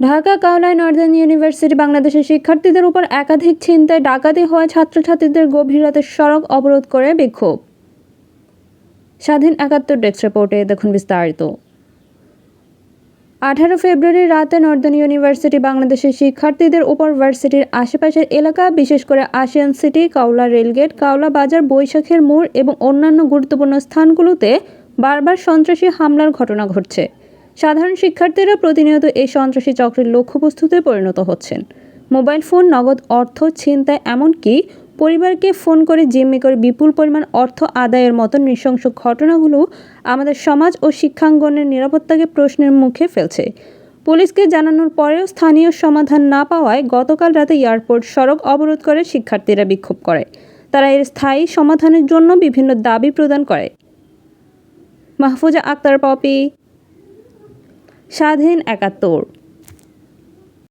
Dhaka কাওলায় Northern university বাংলাদেশের শিক্ষার্থীদের উপর একাধিক ছিনতাই, ডাকাতি হওয়ায় ছাত্রছাত্রীদের গভীর রাতে সড়ক অবরোধ করে বিক্ষোভ। স্বাধীন একাত্তর ডেস্ক রিপোর্টে দেখুন বিস্তারিত। আঠারো ফেব্রুয়ারি রাতে নর্দার্ন ইউনিভার্সিটি বাংলাদেশের শিক্ষার্থীদের উপর ভার্সিটির আশেপাশের এলাকা, বিশেষ করে Ashiyan city, Kawla rail gate, Kawla Bazar, বৈশাখের মোড় এবং অন্যান্য গুরুত্বপূর্ণ স্থানগুলোতে বারবার সন্ত্রাসী হামলার ঘটনা ঘটছে। সাধারণ শিক্ষার্থীরা প্রতিনিয়ত এই সন্ত্রাসী চক্রের লক্ষ্যবস্তুতে পরিণত হচ্ছেন। মোবাইল ফোন, নগদ অর্থ, ছিনতাই, এমনকি পরিবারকে ফোন করে জিম্মি করে বিপুল পরিমাণ অর্থ আদায়ের মতো নৃশংস ঘটনাগুলো আমাদের সমাজ ও শিক্ষাঙ্গনের নিরাপত্তাকে প্রশ্নের মুখে ফেলছে। পুলিশকে জানানোর পরেও স্থানীয় সমাধান না পাওয়ায় গতকাল রাতে এয়ারপোর্ট সড়ক অবরোধ করে শিক্ষার্থীরা বিক্ষোভ করে। তারা এর স্থায়ী সমাধানের জন্য বিভিন্ন দাবি প্রদান করে। মাহফুজা আক্তার, পপি। স্বাধীন একাত্তর।